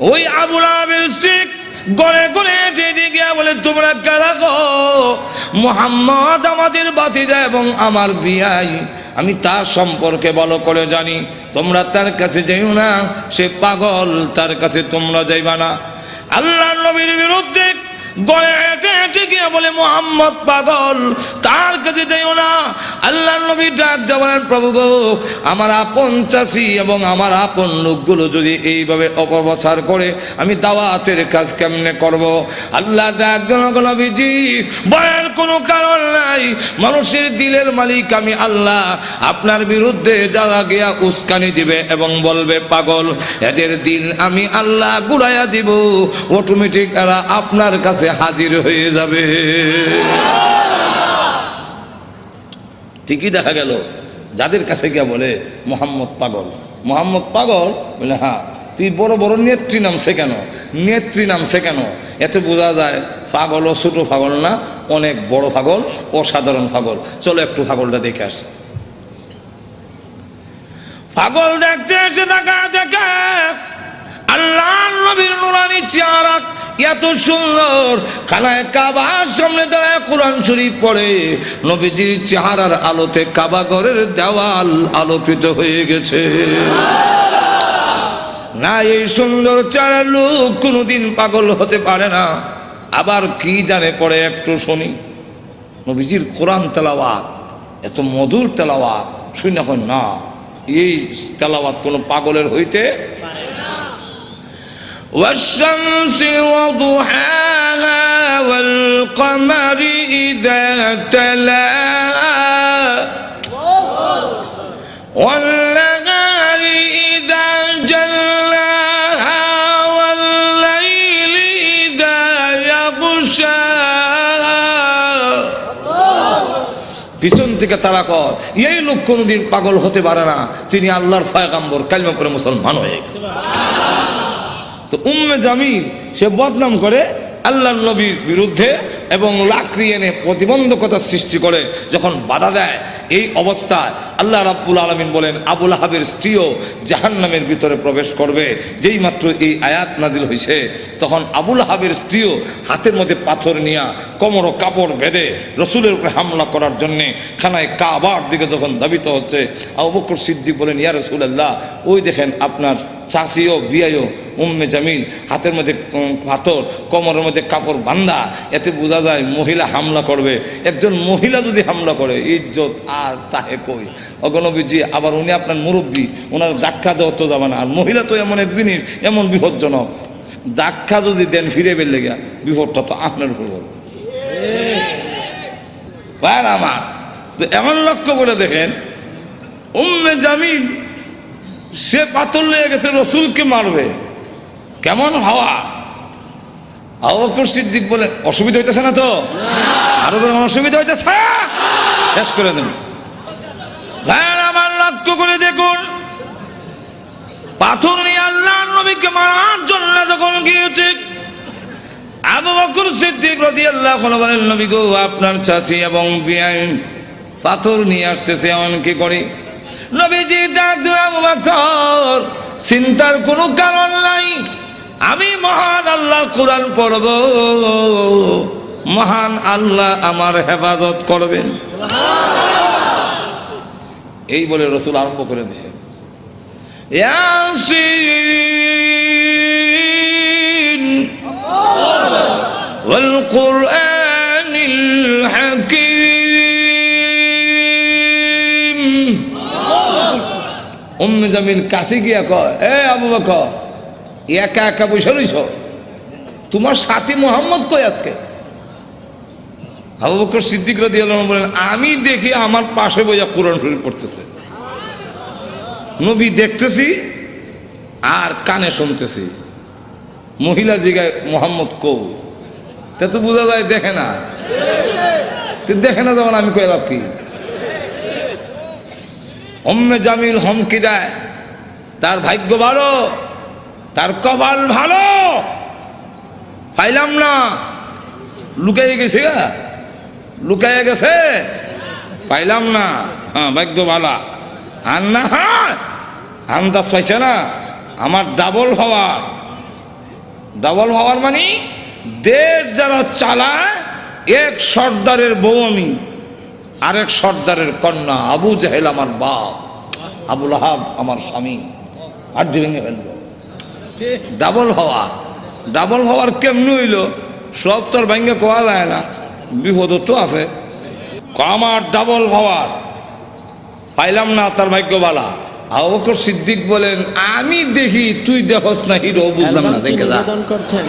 ওই আবুল গড়ে গড়ে টেনে গিয়া বলে, তোমরা কারা গো? মোহাম্মদ আমাদের বাতিজা এবং আমার বিয়াই। আমি তার সম্পর্কে ভালো করে জানি। তোমরা তার কাছে যাইও না, সে পাগল, তার কাছে তোমরা যাইবা না। আল্লাহ নবীর বিরুদ্ধে গড়ে হেঁটে গিয়ে বলে মোহাম্মদ পাগল। তার কাছে যাইও না। আল্লাহ নবী ডাক দেওয়ার প্রভু গো, আমার আপন চাষি এবং আমার আপন লোকগুলো যদি এইভাবে অপপ্রচার করে, আমি দাওয়াতের কাজ কেমনে করব? আল্লাহ ডাক নবীজি বয়ার কোনো কারণ নাই। মানুষের দিলের মালিক আমি আল্লাহ। আপনার বিরুদ্ধে যারা গিয়া উস্কানি দিবে এবং বলবে, পাগল, এদের দিল আমি আল্লাহ গুড়াইয়া দিব। অটোমেটিক এরা আপনার কাছে হাজির হয়ে যাবে। ঠিকই দেখা গেল, যাদের কাছে গিয়া বলে, মোহাম্মদ পাগল। মোহাম্মদ পাগল? বলে হ্যাঁ। তুই বড় বড় নেত্রী নামছে কেন? নেত্রী নামছে কেন? এতে বোঝা যায়, পাগল ও ছোট পাগল না, অনেক বড় পাগল, অসাধারণ পাগল। চলো একটু পাগলটা দেখে আসি। পাগল দেখতে এসে দেখা, দেখে আল্লাহ নবীর নুরানি চেহারা এত সুন্দর। খানায় কাবার সামনে দাঁড়ায় কোরআন শরীফ পড়ে। নবীজির চেহারার আলোতে কাবা ঘরের দেওয়াল আলোকিত হয়ে গেছে। না, এই সুন্দর চারা লোক কোনোদিন পাগল হতে পারে না। আবার কি জানে পড়ে একটু শুনি। নবীজির কোরআন তেলাওয়াত, এত মধুর তেলাওয়াত। শুনি না, এই তেলাওয়াত কোনো পাগলের হইতে والشمس وضحاها والقمر إذا تلاها والنهار إذا جلاها والليل إذا يغشاها পিছন থেকে তারা কর এই লোক কোনোদিন পাগল হতে পারে না তিনি আল্লাহর ফয়গাম্বর কালমা করে মুসলমান হয়ে গেছে তো উম্মে জামিল, সে বদনাম করে আল্লাহ নবীর বিরুদ্ধে এবং লাকড়ি এনে প্রতিবন্ধকতা সৃষ্টি করে, যখন বাধা দেয় এই অবস্থায় আল্লাহ রাব্বুল আলমিন বলেন আবুল আহাবের স্ত্রীও জাহান্নামের ভিতরে প্রবেশ করবে। যেই মাত্র এই আয়াত নাজিল হয়েছে তখন আবুল আহাবের স্ত্রীও হাতের মধ্যে পাথর নিয়া কোমর কাপড় বেঁধে রসুলের উপরে হামলা করার জন্যে খানায় কাবার দিকে যখন দাবিত হচ্ছে, আবু বকর সিদ্দিক বলেন, ইয়া রসুল্লাহ ওই দেখেন আপনার চাষিও বিয়াইও, উম্মে জামিল হাতের মধ্যে পাথর, কোমরের মধ্যে কাপড় বান্ধা, এতে বোঝা যায় মহিলা হামলা করবে। একজন মহিলা যদি হামলা করে, ইজ্জত আর তাহে কই? অগণবীজি আবার উনি আপনার মুরব্বী ওনার ধাক্কা দেওয়া তো যাবে না। আর মহিলা তো এমন এক জিনিস এমন বিপজ্জনক। ধাক্কা যদি দেন ফিরে বেলে গা বিপদটা তো আপনার উপর। ভাই আমার তো এমন লক্ষ্য করে দেখেন উম্মে জামিল সে পাথর লেগে গেছে রসুলকে মারবে। কেমন হাওয়া? আবকর সিদ্দিক বলে অসুবিধা হইতেছে না তো? আরও অসুবিধা হইতেছে? শেষ করে ভাইয়ের আমার লক্ষ্য করে দেখুন। পাথর নিয়ে আল্লাহ নবীকে মারার জন্য যখন গিয়েছে, আবু বকর সিদ্দিক রাদিয়াল্লাহু আনহু বলেন, নবী গো, আপনার চাচি এবং বিয়াই পাথর নিয়ে আসতেছে, এমন কি করি? নবীজি ডাক আবু বকর, চিন্তার কোনো কারণ নাই। আমি মহান আল্লাহ কোরআন পড়ব। মহান আল্লাহ আমার হেফাজত করবেন। এই বলে রসুল আরম্ভ করে দিছে ইয়াসিন والقرآن الحكيم উম জামিল কাছে গিয়া কয় এ আবু বকর একা একা বসে রইছ তোমার সাথী মোহাম্মদ কই আজকে আবু বকর সিদ্দিক রাদি বলেন, আমি দেখি আমার পাশে বইয়া কোরআন শরীফ পড়তেছে। নবী দেখতেছি আর কানে শুনতেছি। মহিলা জিগায়, মোহাম্মদ কৌ তা তো বোঝা যায় দেখে না। দেখে না যেমন আমি কইলাম কি? অম্মে জামিল হমকি দেয়, তার ভাগ্য ভালো, তার কপাল ভালো, পাইলাম না। লুকাইয়ে গেছে গা। লুকাইয়ে গেছে? পাইলাম না। হ্যাঁ ভাগ্য ভালা। আর না হ্যাঁ আন্দাজ পাইছে না। আমার ডাবল হওয়া ডাবল হওয়ার মানে দেশ যারা চালায়, এক সর্দারের বউ আমি, আরেক সর্দারের কন্যা, আবু জাহেল আমার বাপ আবুল আহাব আমার স্বামী। আর ভেঙে ফেলল। ডাবল হওয়া ডাবল হওয়ার কেমনি হইল? সব তোর ভেঙে কোয়া যায় না। বিপদ তো আছে আমার ডাবল হওয়ার পাইলাম না তার ভাগ্যবালা। আবকর সিদ্দিক বলেন আমি দেখি তুই দেখস না হিরো বুঝলাম না দেখে যা। করছেন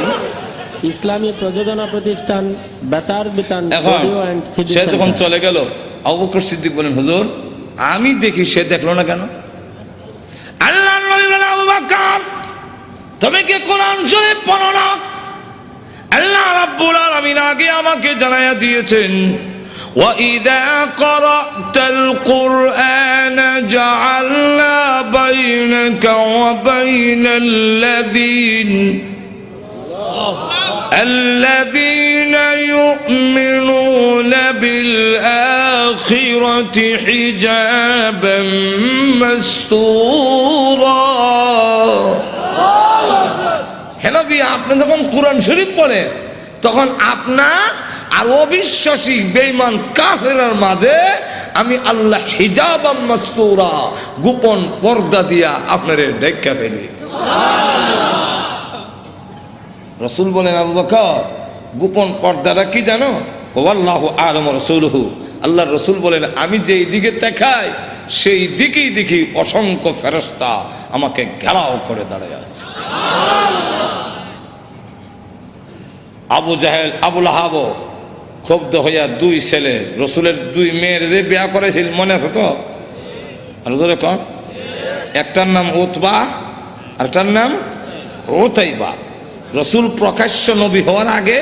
ইসলামী প্রযোজনা প্রতিষ্ঠান বেতার বিতান এখন সে যখন চলে গেল আবকর সিদ্দিক বলেন হুজুর আমি দেখি সে দেখল না কেন? আল্লাহ তুমি কি কোরআন শরীফ পড়ো না? রাব্বুল আলামিন আগে আমাকে জানাইয়া দিয়েছেন وَإِذَا قَرَأْتَ الْقُرْآنَ جَعَلْنَا بَيْنَكَ وَبَيْنَ الَّذِينَ الذين يؤمنون بالآخرة حجابا مستورا হেনবি আপনি যখন কোরআন শরীফ পড়েন তখন আপনার আর অবিশ্বাসী বেঈমান কাফেরার মাঝে আমি আল্লাহ হিজাব মাস্তুরা গোপন পর্দা দিয়া আপনারে ডেকা ফেলি। রসুল বলেন, আবু বকর, গোপন পর্দাটা কি জানো? আল্লাহ আলম রসুলহু। আল্লাহ রসুল বলেন, আমি যেই দিকে দেখাই সেই দিকেই দেখি অসংখ্য ফেরস্তা আমাকে ঘেরাও করে দাঁড়িয়ে আছে। আবু জাহেল আবুল আহাব ক্ষুব্ধ হইয়া দুই ছেলে, রসুলের দুই মেয়ের যে বিয়া করেছিল, মনে আছে তো? জোরে কন। একটার নাম উতবা আরটার নাম ওতাইবা রসুল প্রকাশ্য নবী হওয়ার আগে,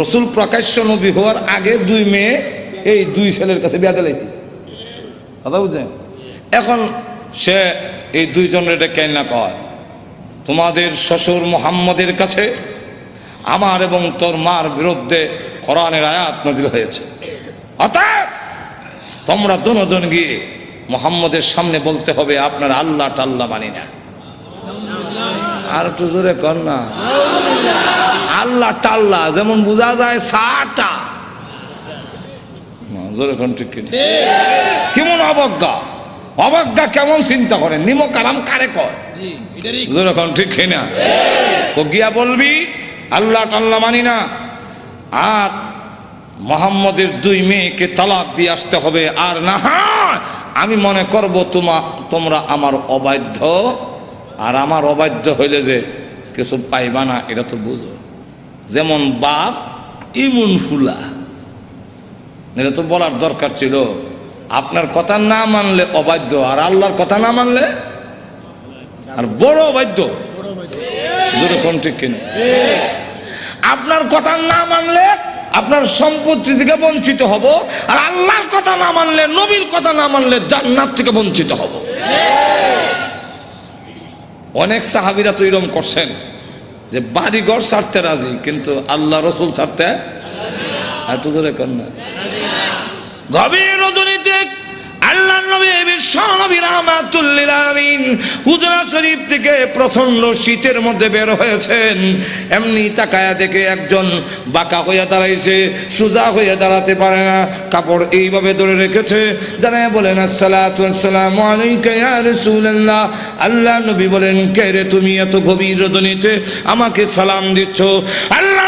রসুল প্রকাশ্য নবী হওয়ার আগে দুই মেয়ে এই দুই ছেলের কাছে বিয়া দিলাইছে কথা বুঝছেন? এখন সে এই দুইজনের কেন না কয়? তোমাদের শ্বশুর মোহাম্মদের কাছে আমার এবং তোর মার বিরুদ্ধে কোরআনের আয়াত নাজিল হয়েছে। অর্থাৎ তোমরা দুজন গিয়ে মোহাম্মদের সামনে বলতে হবে আপনার আল্লাহ টাল্লাহ মানি না। আর একটু জোরে কর না। আল্লাহ টাল্লা যেমন বোঝা যায় সাটা জোরে কন ঠিক কেমন অবজ্ঞা? অবজ্ঞা কেমন চিন্তা করেন? নিমক আরাম কারে কয়? জোরে কন ঠিক কিনা? গিয়া বলবি আল্লাহ টাল্লা মানি না। আর মোহাম্মদের দুই মেয়েকে তালাক দিয়ে আসতে হবে। আর না, হয়, আমি মনে করব তোমা, তোমরা আমার অবাধ্য। আর আমার অবাধ্য হইলে যে কিছু পাইবা না, এটা তো বুঝো। যেমন বাপ, ইমুন ফুলা। এটা তো বলার দরকার ছিল। আপনার কথা না মানলে অবাধ্য, আর আল্লাহর কথা না মানলে? আর বড় অবাধ্য। কোন ঠিক কিনা? আপনার কথা না মানলে আপনার সম্পত্তি থেকে বঞ্চিত হব, আর আল্লাহর কথা না মানলে, নবীর কথা না মানলে জান্নাত থেকে বঞ্চিত হব। অনেক সাহাবিরা তো এরকম করছেন যে বাড়িঘর ছাড়তে রাজি, কিন্তু আল্লাহ রসুল ছাড়তে আর তো ধরে কর না। গভীর রজনীতে আল্লাহ নবী, বিশ্ব নবী রাহমাতুল্লিল আলামিন হুজরা শরীফ থেকে প্রচণ্ড শীতের মধ্যে বের হয়েছেন। এমনি তাকায়া দেখে একজন বাঁকা হইয়া দাঁড়াইছে, সোজা হইয়া দাঁড়াতে পারে না, কাপড় এইভাবে ধরে রেখেছে। দাঁড়ায় বলেন আসসালামু আলাইকা রাসূলুল্লাহ। আল্লাহ নবী বলেন, কে রে তুমি এত গভীর রজনীতে আমাকে সালাম দিচ্ছ? আল্লাহ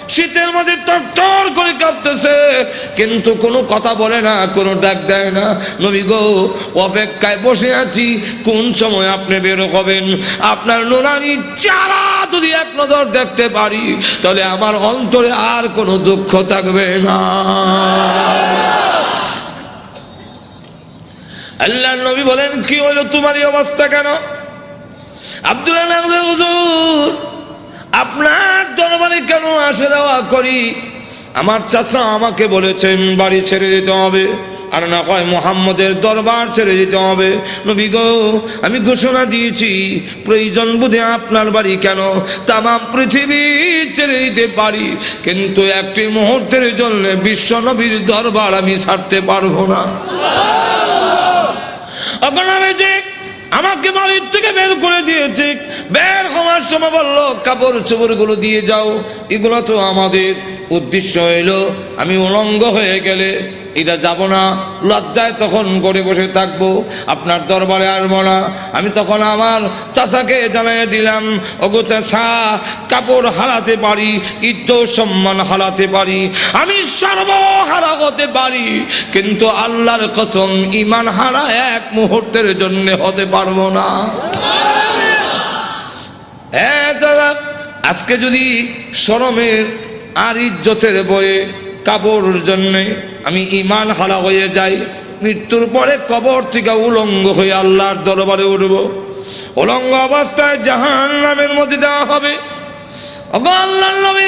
শীতের মধ্যে তরতর করে কাঁপতেছে। কিন্তু কোনো কথা বলে না, কোনো ডাক দেয় না। নবী গো, অপেক্ষায় বসে আছি, কোন সময় আপনি বের হবেন? আপনার নোরানি চারা যদি এক নজর দেখতে পারি, তাহলে আমার অন্তরে আর কোনো দুঃখ থাকবে না। আল্লাহ নবী বলেন, কি হলো? তোমার এই অবস্থা কেন? আব্দুল্লাহ হুজুর আপনার দরবারে কেন আসে দেওয়া করি? আমার চাচা আমাকে বলেছেন বাড়ি ছেড়ে দিতে হবে। আর না কয় মোহাম্মদের দরবার ছেড়ে দিতে হবে। নবী গো, আমি ঘোষণা দিয়েছি, প্রয়োজন বুধে আপনার বাড়ি কেন? তাম পৃথিবী ছেড়ে দিতে পারি। কিন্তু একটি মুহূর্তের জন্য বিশ্ব নবীর দরবার আমি ছাড়তে পারব না। আপনারা যে আমাকে বাড়ির থেকে বের করে দিয়েছে। বের হওয়ার সময় বলল, কাপড় চোপড়গুলো দিয়ে যাও। এগুলো তো আমাদের উদ্দেশ্য হইল। আমি উলঙ্গ হয়ে গেলে এটা যাব না। লজ্জায় তখন করে বসে থাকব। আপনার দরবারে আসব না। আমি তখন আমার চাচাকে জানিয়ে দিলাম, ওগো চাষা কাপড় হারাতে পারি, ইজ্জত সম্মান হারাতে পারি, আমি সর্বহারা হতে পারি, কিন্তু আল্লাহর কসম ইমান হারা এক মুহূর্তের জন্য হতে পারব না। হ্যাঁ আজকে যদি শরমের আর ইজ্জতের বয়ে কাপড় জন্যে আমি ইমান হারা হয়ে যাই। মৃত্যুর পরে কবর থেকে উলঙ্গ হয়ে আল্লাহর দরবারে উঠব। উলঙ্গ অবস্থায় জাহান নামের মধ্যে দেওয়া হবে। আল্লাহর নবী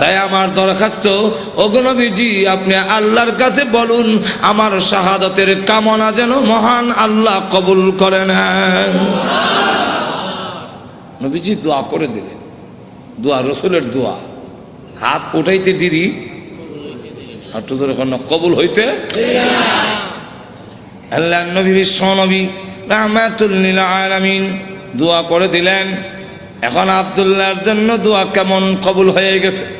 তাই আমার দরখাস্ত অগ্নবীজি আপনি আল্লাহর কাছে বলুন, আমার শাহাদতের কামনা যেন মহান আল্লাহ কবুল করে নেন। নবীজি দোয়া করে দিলেন। দোয়া, রসুলের দোয়া। হাত উঠাইতে দিদি আর তো ধরে কবুল হইতে? আল্লাহ নবী, বিশ্ব নবী রহমাতুল্লিল আলামিন দোয়া করে দিলেন। এখন আবদুল্লাহর জন্য দোয়া কেমন কবুল হয়ে গেছে?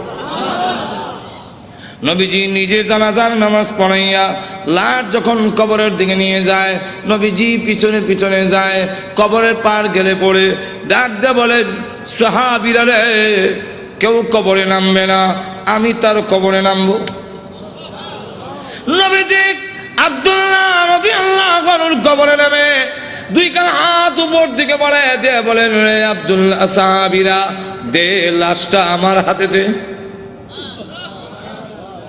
নবীজি নিজে জানাজার নামাজ পড়াইয়া লাট যখন কবরের দিকে নিয়ে যায়, নবীজি পিছনে পিছনে যায়, কবরের পার গেলে পড়ে, ডাক দে বলে, সাহাবিরা রে, কেউ কবরে নামবে না, আমি তার কবরে নামবো। নবীজি আব্দুল্লাহ নবী আল্লাহ কবরে নামে, দুই কান হাত উপর দিকে বাড়ায় দিয়ে বলেন, রে আব্দুল্লাহ সাহাবিরা, দে লাশটা আমার হাতে দে।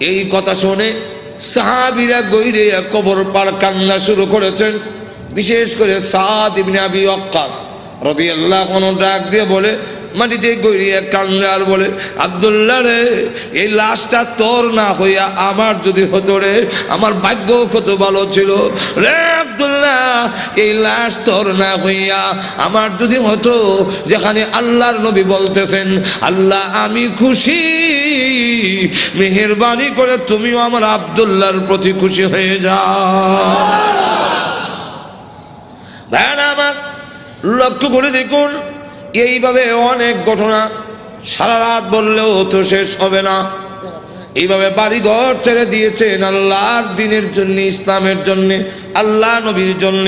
এই কথা শুনে সাহাবিরা গৈরে কবর পার কান্না শুরু করেছেন। বিশেষ করে সাদ ইবনে আবি ওয়াক্কাস রাদিয়াল্লাহু কোনো ডাক দিয়ে বলে মাটিতে গৈরিয়া কান্না আর বলে, আব্দুল্লাহ রে, এই লাশটা তোর না হইয়া আমার যদি হতো রে, আমার ভাগ্য কত ভালো ছিল? রে আবদুল্লাহ, এই লাশ তোর না হইয়া আমার যদি হতো, যেখানে আল্লাহর নবী বলতেছেন, আল্লাহ আমি খুশি। মেহেরবানি করে তুমিও আমার আব্দুল্লাহর প্রতি খুশি হয়ে যাও। ভাইয়ারা আমার, লক্ষ্য করে দেখুন এইভাবে অনেক ঘটনা সারা রাত বললেও তো শেষ হবে না। এইভাবে বাড়ি ঘর ছেড়ে দিয়েছেন আল্লাহর দিনের জন্য, ইসলামের জন্য, আল্লাহ নবীর জন্য।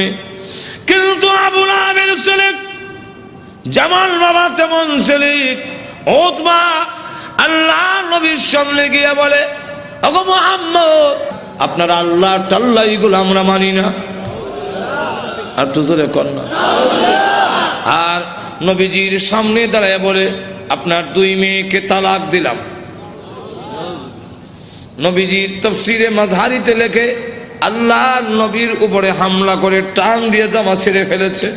কিন্তু আবুল ছেলে, জামাল বাবা তেমন ছেলে ওতমা আল্লাহ নবীর সামনে গিয়ে বলে আপনার আল্লাহ টাল্লা এগুলো আমরা মানি না। আর তো জোরে কর না। আর নবীজির সামনে দাঁড়ায় বলে, আপনার দুই মেয়েকে তালাক দিলাম। নবীজির তফসিরে মাঝারিতে লেখে, আল্লাহ নবীর উপরে হামলা করে টান দিয়ে জামা ছেড়ে ফেলেছে।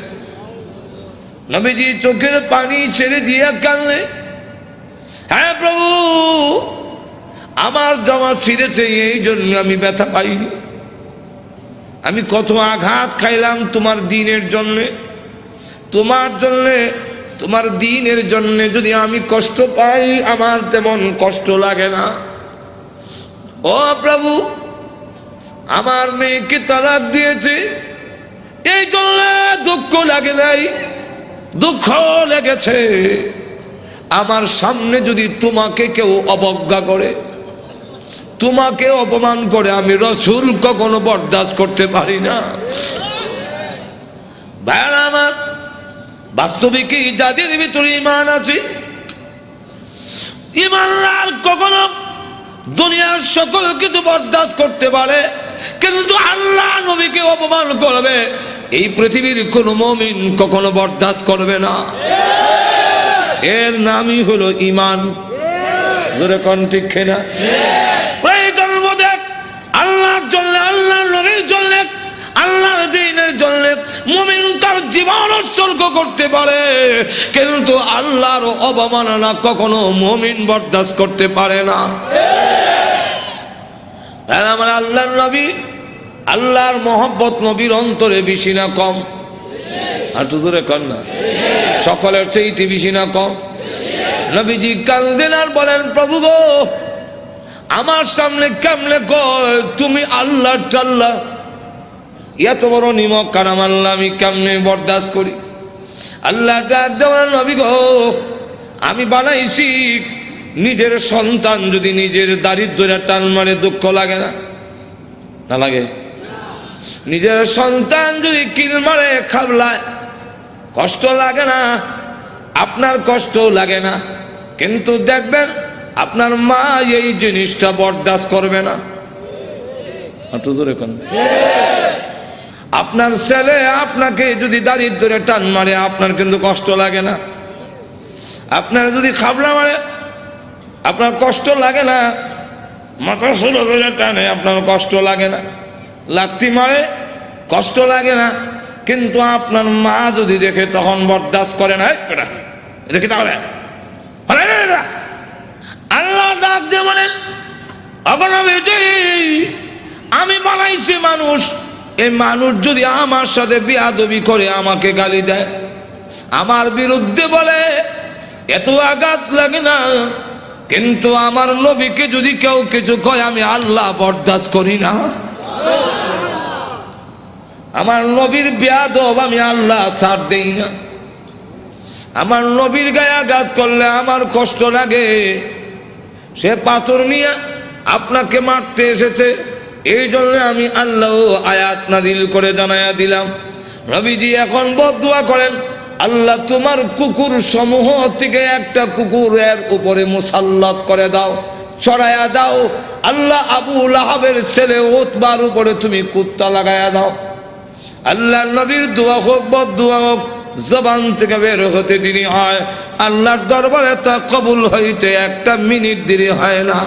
নবীজি চোখের পানি ছেড়ে দিয়ে কানলে হ্যাঁ প্রভু, আমার জামা ছিঁড়েছে, এই জন্য আমি ব্যথা পাইনি। আমি কত আঘাত খাইলাম তোমার দিনের জন্যে। তোমার জন্যে, তোমার দিনের জন্য যদি আমি কষ্ট পাই, আমার তেমন কষ্ট লাগে না। ও প্রভু, আমার মেয়েকে তালাক দিয়েছে। এই জন্য দুঃখ লাগে নাই, দুঃখ লেগেছে। আমার সামনে যদি তোমাকে কেউ অবজ্ঞা করে, তোমাকে অপমান করে, আমি রসুল কখনো বরদাস্ত করতে পারি না। ভাইয়ারা আমার বাস্তবিকই যাদের ভিতরে ইমান আছে। ইমানদার কখনো দুনিয়ার সকল কিছু বরদাস্ত করতে পারে, কিন্তু আল্লাহ নবীকে অপমান করবে। এই পৃথিবীর কোন মমিন কখনো বরদাস্ত করবে না। এর নামই হলো ইমান ধরে কন ঠিক না জীবন উৎসর্গ করতে পারে, কিন্তু আল্লাহর অবমাননা কখনো মুমিন বরদাস্ত করতে পারে না। আমার আল্লাহর নবী, আল্লাহর মহব্বত নবীর অন্তরে বেশি না কম। আর তো দূরে কর না। সকলের চেয়ে বেশি না কম। নবীজি কান্দেন আর বলেন, প্রভু গো, আমার সামনে কেমনে কয়? তুমি আল্লাহ টাল্লাহ এত বড় নিমক কারাম আল্লাহ আমি কেমনে বরদাস্ত করি? আল্লাহ নবী গো, আমি বানাইছি। নিজের সন্তান যদি নিজের দারিদ্র টান মারে, দুঃখ লাগে না? না লাগে। নিজের সন্তান যদি কিল মারে খাবলায় কষ্ট লাগে না। আপনার কষ্ট লাগে না। কিন্তু দেখবেন, আপনার মা এই জিনিসটা বরদাস্ত করবে না। জোরে কোন। আপনার ছেলে আপনাকে যদি দারিদ্রে টান মারে, আপনার কিন্তু কষ্ট লাগে না। আপনার যদি খাবলা মারে, আপনার কষ্ট লাগে না। মাথা ষোলো করে টানে, আপনার কষ্ট লাগে না। লাত্তি মারে, কষ্ট লাগে না। কিন্তু আপনার মা যদি দেখে, তখন বরদাস্ত করে না। এটা দেখি তাহলে? আল্লাহ অগণবিজি আমি বানাইছি মানুষ এই মানুষ যদি আমার সাথে বিয়াদবি করে, আমাকে গালি দেয়, আমার বিরুদ্ধে বলে, এত আঘাত লাগে না। কিন্তু আমার নবীকে যদি কেউ কিছু কয়, আমি আল্লাহ বরদাস্ত করি না। আমার নবীর বেয়াদব আমি আল্লাহ ছাড় দেই না। আমার নবীর গায়ে আঘাত করলে আমার কষ্ট লাগে। সে পাথর নিয়ে আপনাকে মারতে এসেছে। এই জন্য আমি আল্লাহ আয়াত নাদিল করে জানায়া দিলাম। রবিজি এখন বদুয়া করেন, আল্লাহ তোমার কুকুর সমূহ থেকে একটা কুকুরের উপরে মুসাল্লাত করে দাও, চড়াইয়া দাও। আল্লাহ আবু লাহাবের ছেলে ওতবার উপরে তুমি কুত্তা লাগায়া দাও। আল্লাহ নবীর দোয়া হোক, বদুয়া হোক, জবান থেকে বের হতে দেরি হয়। আল্লাহর দরবারে তা কবুল হইতে একটা মিনিট দেরি হয় না।